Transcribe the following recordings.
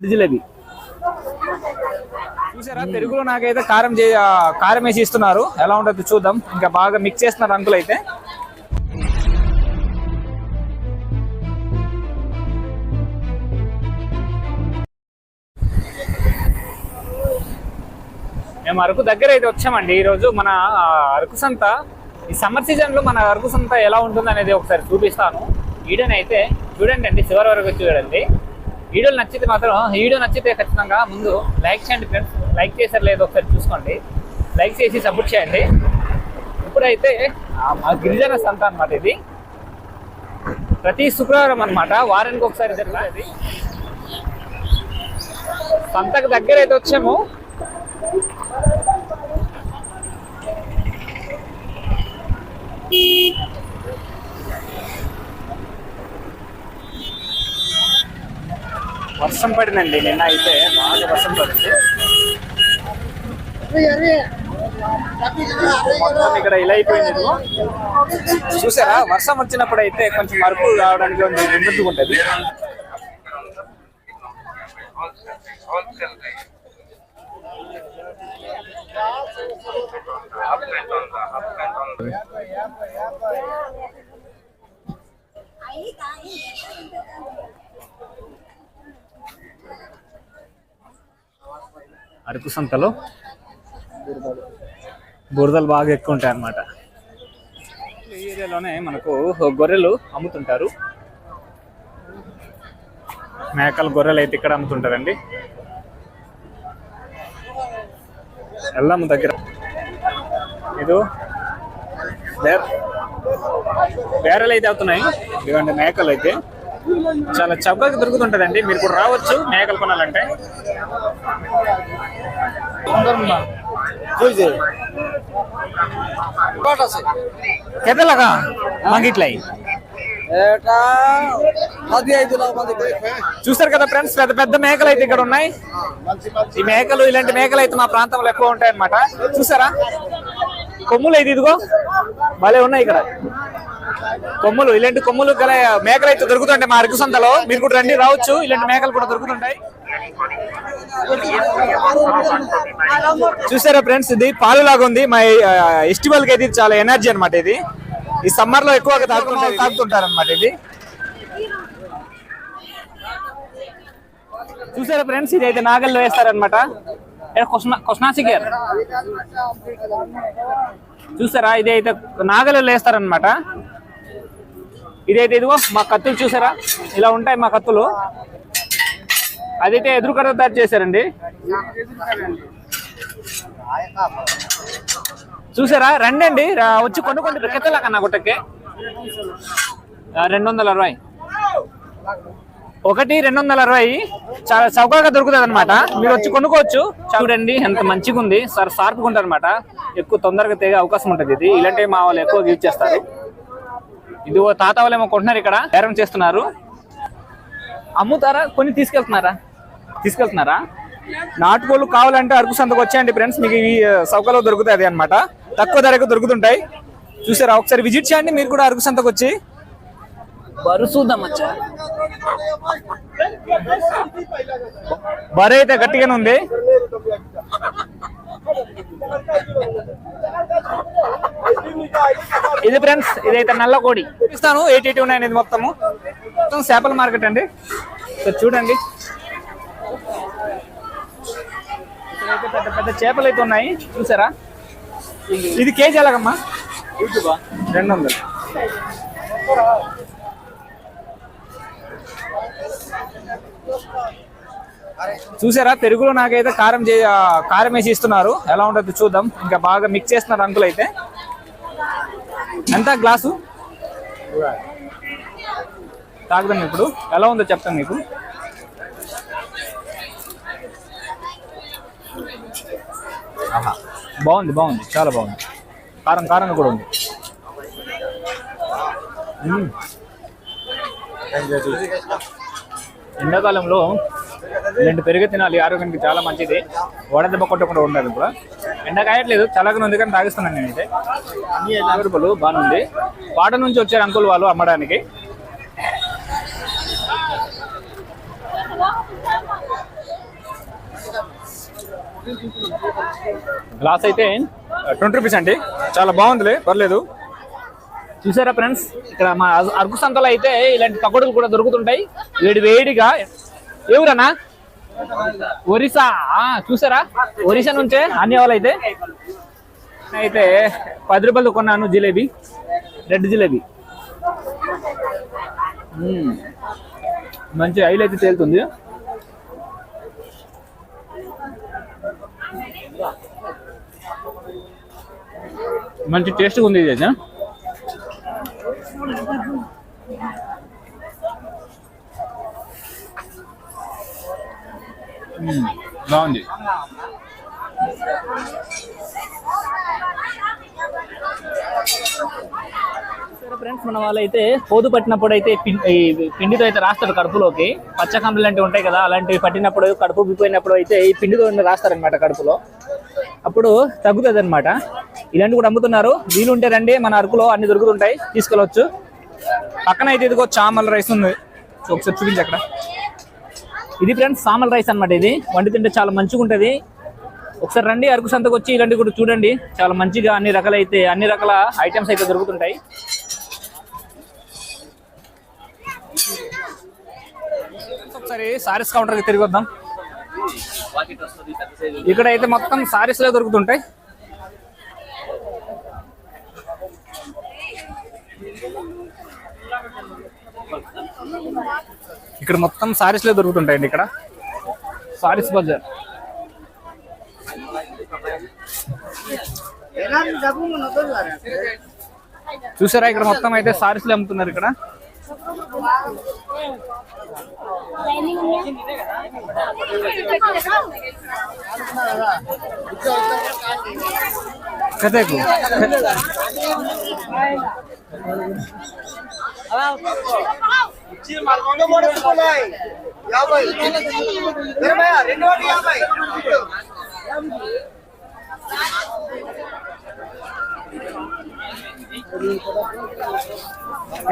జిలేబీ. చూసారా? పెరుగులో నాకైతే కారం చే కారం వేసి ఇస్తున్నారు. ఎలా ఉంటుంది చూద్దాం. ఇంకా బాగా మిక్స్ చేస్తున్నారు అంకుల్ అయితే. మేము అరకు దగ్గర అయితే వచ్చామండి. ఈరోజు మన అరకు సంత ఈ సమ్మర్ సీజన్లో మన అరకు సంత ఎలా ఉంటుంది అనేది ఒకసారి చూపిస్తాను. వీడియోని అయితే చూడండి అండి. చివరి వరకు చూడండి. వీడియోలు నచ్చితే మాత్రం వీడియో నచ్చితే ఖచ్చితంగా ముందు లైక్ చేయండి ఫ్రెండ్స్. లైక్ చేశారు లేదో ఒకసారి చూసుకోండి. లైక్ చేసి సపోర్ట్ చేయండి. ఇప్పుడైతే మా గిరిజన సంత అన్నమాట ఇది. ప్రతి శుక్రవారం అనమాట వారానికి ఒకసారి జరుగుతుంది సంతకు దగ్గర అయితే వచ్చాము. వర్షం పడినండి నిన్న అయితే బాగా వర్షం పడింది. మొత్తం ఇక్కడ ఇలా అయిపోయింది చూసారా వర్షం వచ్చినప్పుడు అయితే కొంచెం మరుపు రావడానికి కొంచెం ఉంటుంది. అరకు సంతలో బురదలు బాగా ఎక్కువ ఉంటాయి అన్నమాట. ఈ ఏరియాలోనే మనకు గొర్రెలు అమ్ముతుంటారు. మేకలు గొర్రెలు అయితే ఇక్కడ అమ్ముతుంటారండి. వెళ్దాము దగ్గర. ఇది బేర బేరలు అయితే అవుతున్నాయి. ఇదిగోండి మేకలు అయితే. చాలా చౌకగా దొరుకుతుంటదండి. మీరు కూడా రావచ్చు. మేకలు కొనాలంటే. কেতে লাগা చూసారు కదా ఫ్రెండ్స్ పెద్ద పెద్ద మేకలు అయితే ఇక్కడ ఉన్నాయి. ఈ మేకలు ఇలాంటి మేకలు అయితే మా ప్రాంతంలో ఎక్కువ ఉంటాయి అనమాట చూసారా? కొమ్ములు అయితే ఇదిగో. భలే ఉన్నాయి ఇక్కడ. కొమ్ములు ఇలాంటి కొమ్ములు గల మేకలు అయితే దొరుకుతుంటాయి మా అరకు సంతలో. మీరు కూడా రండి రావచ్చు. ఇలాంటి మేకలు కూడా దొరుకుతుంటాయి. చూసారా ఫ్రెండ్స్ ఇది పాలు లాగా ఉంది. మా ఎస్టివల్కి అయితే ఇది చాలా ఎనర్జీ అన్నమాట ఇది. ఈ సమ్మర్లో ఎక్కువగా తాగుతుంటారు తాగుతుంటారు అనమాట ఇది. చూసారా ఫ్రెండ్స్ ఇది అయితే నాగల్లో వేస్తారనమాట కొస్నాసికేర్ చూసారా ఇది అయితే నాగల్లో వేస్తారనమాట ఇదైతే ఇదిగో మా కత్తులు చూసారా? ఇలా ఉంటాయి మా కత్తులు. అదైతే ఎదురుకడ తయారు చేశారండి. చూసారా? రండి అండి రా- వచ్చి కొనుక్కోండి. కెత్తలా కన్నా గుట్టకి. రెండు వందల అరవై. ఒకటి రెండు వందల అరవై. చాలా చౌకగా దొరుకుతుంది అనమాట మీరు వచ్చి కొనుక్కోవచ్చు. చూడండి ఎంత మంచిగా ఉంది సార్ షార్ప్గా ఉంటుంది అనమాట ఎక్కువ తొందరగా తెగే అవకాశం ఉంటుంది ఇది. ఇలాంటివి మా వాళ్ళు ఎక్కువ యూజ్ చేస్తారు. ఇది ఓ తాత వాళ్ళు ఏమో కొంటున్నారు ఇక్కడ. బేరం చేస్తున్నారు. అమ్ముతారా? కొన్ని తీసుకెళ్తున్నారా? తీసుకెళ్తున్నారా? నాటుకోళ్ళు కావాలంటే అరకు సంతకు వచ్చేయండి ఫ్రెండ్స్ మీకు ఈ సౌకర్యం దొరుకుతాయి అన్నమాట. తక్కువ ధరకు దొరుకుతుంటాయి. చూసారా? ఒకసారి విజిట్ చేయండి. మీరు కూడా అరకు సంతకు వచ్చి. బరుసూద్దాం వచ్చా బరు అయితే గట్టిగానే ఉంది. ఇది ఫ్రెండ్స్ ఇదైతే నల్ల కోడి. ఇస్తాను ఎయిట్ ఎయిటీ ఉన్నాయి ఇది మొత్తము. మొత్తం చేపల మార్కెట్ అండి. సో చూడండి. పెద్ద పెద్ద చేపలు అయితే ఉన్నాయి. చూసారా? ఇది కేజీ ఎలాగమ్మా? రెండు వందలు. చూసారా? పెరుగులో నాకైతే కారం చే కారం వేసి ఇస్తున్నారు. ఎలా ఉంటుందో చూద్దాం. ఇంకా బాగా మిక్స్ చేస్తున్నారు అంకుల్ అయితే. ఎంత గ్లాసు? తాగుదాం ఇప్పుడు. ఎలా ఉందో చెప్తాను మీకు. ఆహా. బాగుంది బాగుంది. చాలా బాగుంది. కారం కారంగా కూడా ఉంది. ఎండాకాలంలో రెండు పెరుగు తినాలి ఆరోగ్యానికి చాలా మంచిది. వడదెబ్బ కొట్టకుండా ఉండాలి కూడా. ఎండ కాయట్లేదు చల్లగా ఉంది కానీ తాగిస్తున్నాను నేనైతే. అన్ని యాభై రూపాయలు బాగుంది పాట నుంచి వచ్చారు అంకుల్ వాళ్ళు అమ్మడానికి. గ్లాస్ అయితే ట్వంటీ రూపీస్ అండి. చాలా బాగుందిలే పర్లేదు. చూసారా ఫ్రెండ్స్ ఇక్కడ మా అర- అరకు సంతలో అయితే ఇలాంటి పకోడీలు కూడా దొరుకుతుంటాయి. వేడి వేడిగా. ఎవరన్నా? ఒరిస్సా. చూసారా? ఒరిస్సా నుంచే అన్ని వాళ్ళు అయితే అయితే పది రూపాయలు కొన్నాను జిలేబీ. రెడ్ జిలేబీ. మంచి ఆయిల్ అయితే తేలుతుంది. మంచి టేస్ట్గా ఉంది ఇది అయితే. బాగుంది. ఫ్రెండ్స్ మన వాళ్ళైతే పోదు పట్టినప్పుడు అయితే ఈ పిండితో అయితే రాస్తారు కడుపులోకి. పచ్చకంపలు లాంటివి ఉంటాయి కదా అలాంటివి పట్టినప్పుడు కడుపు ఉబ్బిపోయినప్పుడు అయితే ఈ పిండితో రాస్తారనమాట కడుపులో. అప్పుడు తగ్గుతుంది అనమాట ఇలాంటివి కూడా అమ్ముతున్నారు. వీలుంటే రండి మన అరకులో అన్ని దొరుకుతుంటాయి తీసుకెళ్ళవచ్చు పక్కన అయితే ఇదిగో చామల్ రైస్ ఉంది. ఒకసారి చూపించి అక్కడ. ఇది ఫ్రెండ్స్ సామల్ రైస్ అన్నమాట ఇది. వండి తింటే చాలా మంచిగా ఉంటుంది ఒకసారి రండి అరకు సంతకు వచ్చి ఇలాంటివి కూడా చూడండి. చాలా మంచిగా అన్ని రకాలైతే అన్ని రకాల ఐటమ్స్ అయితే దొరుకుతుంటాయి. ఒకసారి సారీస్ కౌంటర్కి తిరిగి వద్దాం. ఇక్కడ అయితే మొత్తం సారీస్లో దొరుకుతుంటాయి. ఇక్కడ మొత్తం సారీస్లో దొరుకుతుంటాయండి ఇక్కడ. సారీస్ బజార్. చూసారా ఇక్కడ మొత్తం అయితే సారీస్లో అమ్ముతున్నారు ఇక్కడ. కథకు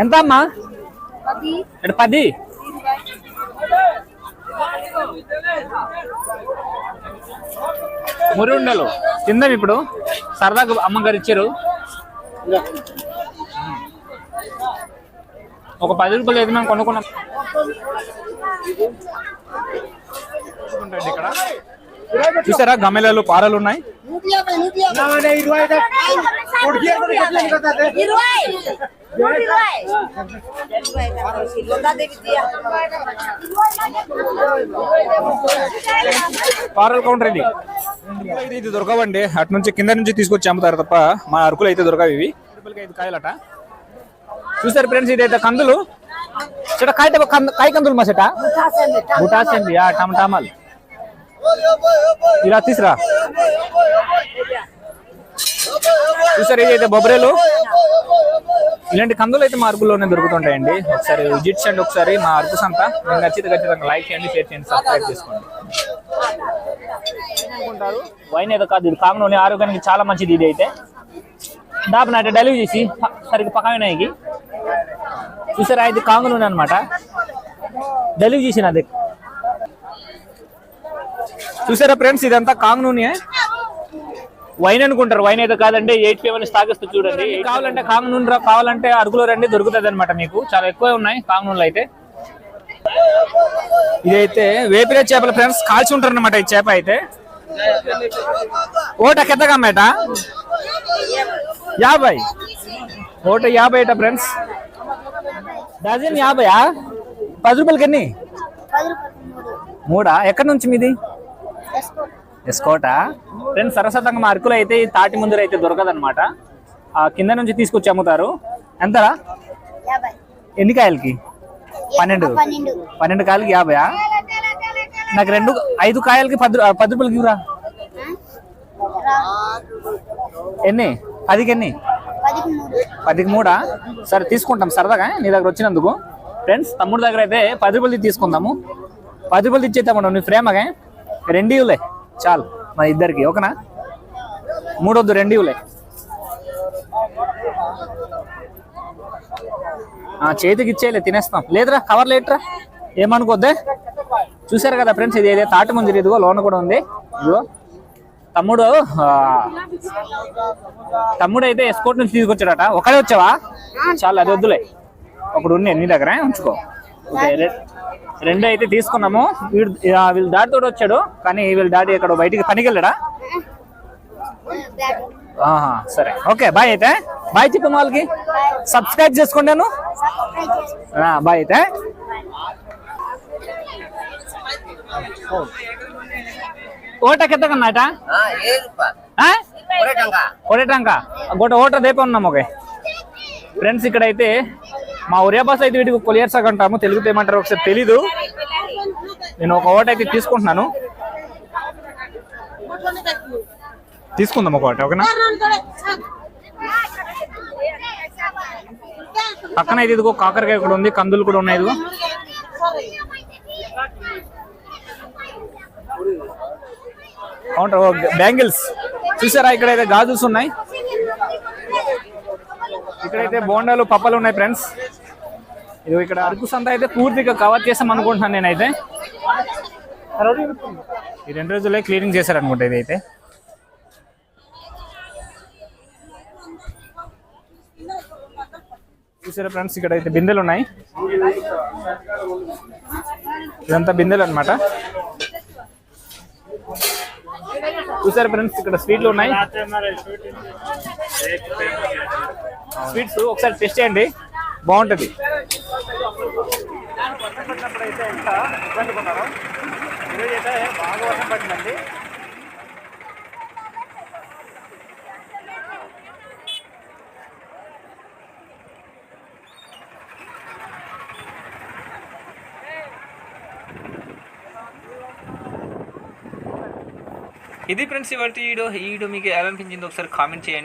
ఎంత అమ్మా ఇక్కడ పది. మురి ఉండలు. తిందాం ఇప్పుడు. సరదాగా అమ్మగారు ఇచ్చారు. ఒక పది రూపాయలు ఏది మేము కొనుక్కున్నాం. ఇక్కడ చూసారా గమ్మెలాలు పారలు ఉన్నాయి? పారల్ కౌంటర్ ఇది. ఇది దొరకవండి. అటు నుంచి కింద నుంచి తీసుకొచ్చి అమ్ముతారు తప్ప మా అరకులు అయితే దొరకవు ఇవి. రూపాయలకి ఐదు కాయలట. చూసారు ఫ్రెండ్స్ ఇదైతే కందులు. చెట కాయ కాయ కందులు మా చెట? బుటాసండి ఆ టమటామాలు ఇలా తీసురా. చూసారు ఇదైతే బొబ్బరేలు. ఇలాంటి కందులు అయితే మా అరకులోనే దొరుకుతుంటాయండి. ఒకసారి విజిట్ చేయండి ఒకసారి మా అరకు సంత. మీకు నచ్చితే ఖచ్చితంగా లైక్ చేయండి షేర్ చేయండి సబ్స్క్రైబ్ చేసుకోండి. అనుకుంటారు వైన్ ఏదో కాదు ఇది కామన్ ఆరోగ్యానికి చాలా మంచిది ఇది అయితే. దాపు డెలివరీ చేసి సరిగ్గా పక్క చూసారా? ఇది కాంగు నూనె అనమాట డెలివ్ చేసిన అది. చూసారా ఫ్రెండ్స్? ఇదంతా కాంగు నూనె వైన్ అనుకుంటారు. వైన్ అయితే కాదండి. ఎయిట్ ఫైవ్ అని చూడండి. కావాలంటే కాంగు నూనె రా- కావాలంటే అరకులో రండి దొరుకుతుంది అనమాట మీకు. చాలా ఎక్కువ ఉన్నాయి కాంగు నూనెలు అయితే. ఇదైతే వేపిరే చేపల ఫ్రెండ్స్ కాల్చి ఉంటారు అనమాట ఈ చేప అయితే. ఓట కెత్తగా మేట యాభై. ఓట యాభై ఫ్రెండ్స్? డజన్ యాభయా? పది రూపాయలకి ఎన్ని? మూడా? ఎక్కడి నుంచి మీది? ఎస్కోట? ఫ్రెండ్స్ సరస్వతంగా మా అరకులు అయితే ఈ తాటి ముందర అయితే దొరకదనమాట ఆ కింద నుంచి తీసుకొచ్చి అమ్ముతారు. ఎంతరా? ఎన్ని కాయలకి? పన్నెండు. పన్నెండు కాయలకి యాభయా? నాకు రెండు ఐదు కాయలకి పది పది రూపాయలకి ఇవ్వరా. ఎన్ని? పదికి ఎన్ని? పదికి మూడా? సరే తీసుకుంటాం. సరదాగా నీ దగ్గర వచ్చినందుకు. ఫ్రెండ్స్ తమ్ముడు దగ్గర అయితే పది రూపాయలు తీసుకుందాము. పది రూపాయలు ఇచ్చేద్దాము నీ ఫ్రేమగా రెండు ఇవ్వలే. చాలు మా ఇద్దరికి ఓకేనా? మూడొద్దు రెండు ఇవ్వలే. ఆ, చేతికి ఇచ్చేయలే తినేస్తాం. లేదురా కవర్ లేట్రా ఏమనుకోద్దే? చూసారు కదా ఫ్రెండ్స్ ఇది ఏదో తాటి ముందు ఇదిగో లోన కూడా ఉంది. ఇదిగో. తమ్ముడు తమ్ముడు అయితే ఎస్కోట్ నుంచి తీసుకొచ్చాడట. ఒకడే వచ్చావా? చాలా అది వద్దులే. ఒకడు ఉన్నాయి నీ దగ్గర ఉంచుకో. రెండు అయితే తీసుకున్నాము. వీడు వీళ్ళు వీళ్ళ డాడీ తోడు వచ్చాడు కానీ వీళ్ళ డాడీ ఇక్కడ బయటికి పనికి వెళ్ళాడా ఆహా, సరే. ఓకే బాయ్ అయితే. బాయ్ చెప్పు వాళ్ళకి. సబ్స్క్రైబ్ చేసుకున్నాను బాయ్ అయితే. ಓಟ ಕೆತ್ತಕನ್ನಾಟ కొడేటంక గొట ఓట దేపే ఉన్నాం ఒక ఫ్రెండ్స్ ఇక్కడ అయితే మా ఒరియా భాష అయితే వీటికి కొలియర్సాగ్ అంటాము తెలుగుతో ఏమంటారు ఒకసారి తెలీదు నేను ఒక ఓట అయితే తీసుకుంటున్నాను తీసుకుందాం ఒక ఓట ఓకేనా పక్కన అయితే ఇదిగో కాకరకాయ కూడా ఉంది కందులు కూడా ఉన్నాయి ఇదిగో Counter bangles. చూసారా ఇక్కడైతే గాజుల్స్ ఉన్నాయి. ఇక్కడైతే బోండాలు పప్పలు ఉన్నాయి ఫ్రెండ్స్. ఇది ఇక్కడ అరకు సంత అయితే పూర్తిగా కవర్ చేసాం అనుకుంటున్నాను నేనైతే. ఈ రెండు రోజులే క్లీనింగ్ చేశారనుకుంటా ఇది అయితే చూసారా ఫ్రెండ్స్ ఇక్కడ అయితే బిందెలు ఉన్నాయి. ఇదంతా బిందెలు అన్నమాట. చూసారు ఫ్రెండ్స్ ఇక్కడ స్వీట్లు ఉన్నాయి. స్వీట్స్ ఒకసారి టెస్ట్ చేయండి. బాగుంటది. బాగా వర్షం పట్టిందండి ఇది ఫ్రెండ్స్ ఇవాళ ఈ వీడియో. ఈ వీడియో మీకు ఎలా అనిపించింది ఒకసారి కామెంట్ చేయండి.